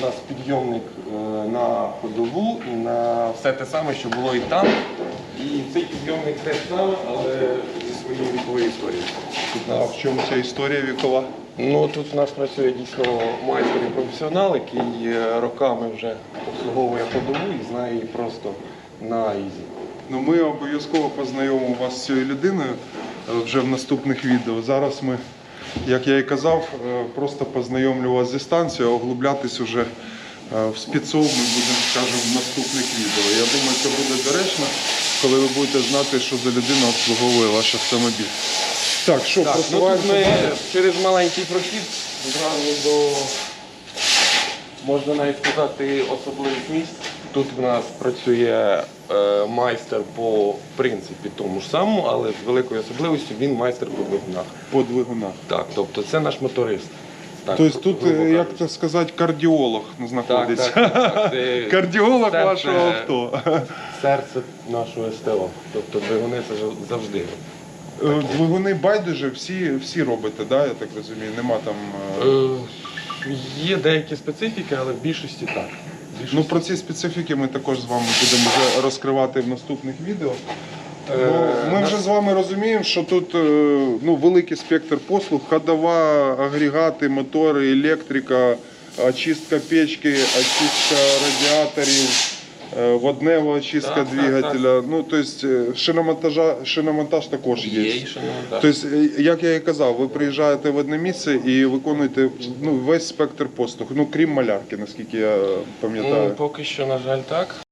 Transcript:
у нас підйомник е, на ходову і на все те саме, що було і там. І цей підйомник те саме, але зі своєю віковою історією. Тут А нас в чому ця історія вікова? Ну тут у нас працює дійсно майстер і професіонал, який е, роками вже обслуговує ходову і знає її просто на ізі. Ну, ми обов'язково познайомимо вас з цією людиною е, вже в наступних відео. Зараз ми, як я і казав, е, просто познайомлю вас зі станцією, а оглублятись уже е, в спецов ми будемо, скажімо, в наступних відео. Я думаю, це буде доречно, коли ви будете знати, що за людина обслуговує ваш автомобіль. Так, що, Так, ну тут просуваємося ми далі? через маленький прохід зразу до, можна навіть сказати, особливих місць. Тут в нас працює е, майстер по принципі тому ж самому, але з великою особливістю він майстер по двигунах. по двигунах. Так, тобто це наш моторист. Так, Тобто тут, грубо е, як це сказати, кардіолог так, знаходиться. так, так, це Кардіолог серце- вашого авто. Серце нашого СТО. Тобто двигуни це ж завжди. Е, Двигуни байдуже, всі, всі робите, да, я так розумію. Нема там. е, Е, Є деякі специфіки, але в більшості так. В більшості Ну про ці специфіки ми також з вами будемо вже розкривати в наступних відео. Е, Ну, ми вже з вами розуміємо, що тут е, ну, великий спектр послуг, ходова, агрегати, мотори, електрика, очистка печки, очистка радіаторів, воднева очистка Так, так, двигателя. Ну, тобто е, шиномонтажа, шиномонтаж також є. Є шиномонтаж. Тобто, е, як я і казав, ви приїжджаєте в одне місце і виконуєте ну, весь спектр послуг, ну крім малярки, наскільки я пам'ятаю. Ну, поки що, на жаль, так.